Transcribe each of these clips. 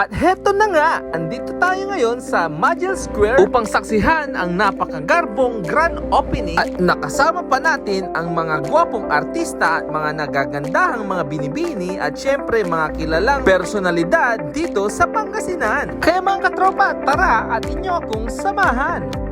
At heto na nga, andito tayo ngayon sa Magil Square upang saksihan ang napakagarbong grand opening at nakasama pa natin ang mga gwapong artista at mga nagagandahang mga binibini at syempre mga kilalang personalidad dito sa Pangasinan. Kaya mga katropa, tara at inyo akong samahan.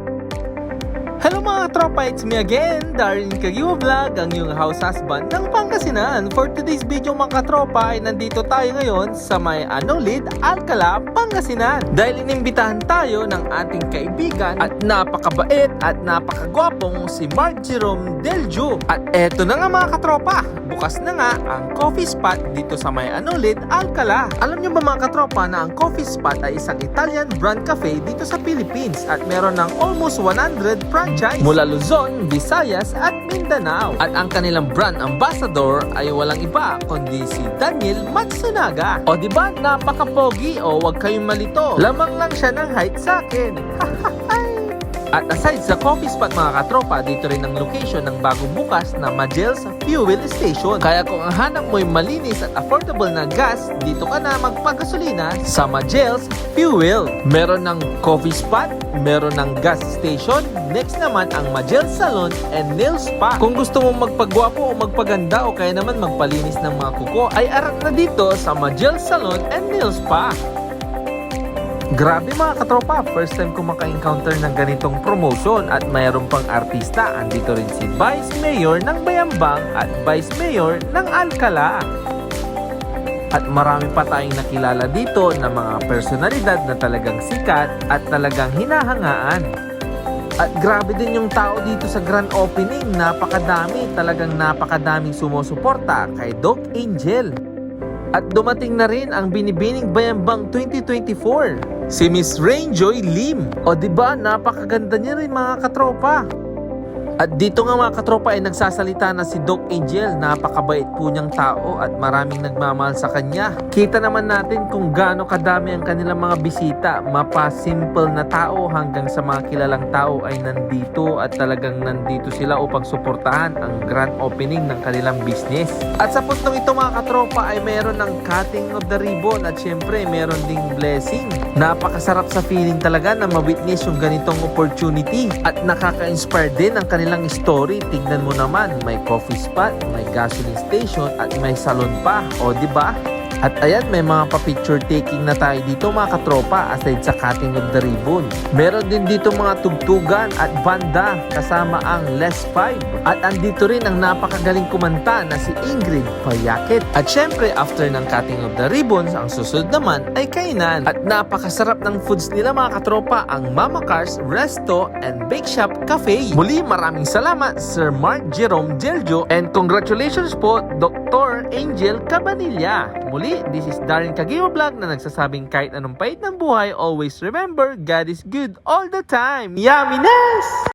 Hello mga tropa, it's me again, Darren Kagiwa Vlog, ang iyong house husband ng Pangasinan. For today's video mga katropa ay nandito tayo ngayon sa may Anolid, Alcala, Pangasinan. Dahil inimbitahan tayo ng ating kaibigan at napakabait at napakagwapong si Mark Jerome Deljo. At eto na nga mga katropa, bukas na nga ang coffee spot dito sa may Anolid, Alcala. Alam niyo ba mga katropa na ang coffee spot ay isang Italian brand cafe dito sa Philippines at meron ng almost 100 franchise mula Luzon, Visayas at Mindanao. At ang kanilang brand ambassador ay walang iba kundi si Daniel Matsunaga. O di ba napaka-pogi o wag kayong malito. Lamang lang siya ng height sa akin. At aside sa coffee spot mga katropa, dito rin ang location ng bagong bukas na Magel's Fuel Station. Kaya kung ang hanap mo'y malinis at affordable na gas, dito ka na magpagasolina sa Magel's Fuel. Meron ng coffee spot, meron ng gas station, next naman ang Magel Salon and Nail Spa. Kung gusto mong magpagwapo o magpaganda o kaya naman magpalinis ng mga kuko, ay arat na dito sa Magel Salon and Nail Spa. Grabe mga katropa, first time ko maka-encounter ng ganitong promotion at mayroon pang artista. Andito rin si Vice Mayor ng Bayambang at Vice Mayor ng Alcala. At marami pa tayong nakilala dito na mga personalidad na talagang sikat at talagang hinahangaan. At grabe din yung tao dito sa grand opening. Napakadami, talagang napakadaming sumusuporta kay Doc Angel. At dumating na rin ang Binibining Bayambang 2024, si Miss Rainjoy Lim. O di ba napakaganda niya rin mga katropa. At dito nga mga katropa ay nagsasalita na si Doc Angel. Napakabait po niyang tao at maraming nagmamahal sa kanya. Kita naman natin kung gaano kadami ang kanilang mga bisita. Mapa-simple na tao hanggang sa mga kilalang tao ay nandito at talagang nandito sila upang suportahan ang grand opening ng kanilang business. At sa puntong ito mga katropa ay meron ng cutting of the ribbon at syempre meron ding blessing. Napakasarap sa feeling talaga na ma-witness yung ganitong opportunity at nakaka-inspire din ang kanilang story. Tignan mo naman, may coffee spot, may gasoline station at may salon pa. O di ba? At ayan, may mga pa-picture taking na tayo dito mga katropa aside sa cutting of the ribbon. Meron din dito mga tugtugan at banda kasama ang Les 5. At andito rin ang napakagaling kumanta na si Ingrid Payakit. At syempre, after ng cutting of the ribbons, ang susunod naman ay kainan. At napakasarap ng foods nila mga katropa ang Mama Cars Resto and Bake Shop Cafe. Muli, maraming salamat Sir Mark Jerome Deljo and congratulations po Dr. Angel Cabanilla. Muli, this is Darren Kagiwa Vlog na nagsasabing kahit anong pait ng buhay, always remember, God is good all the time. Yumminess!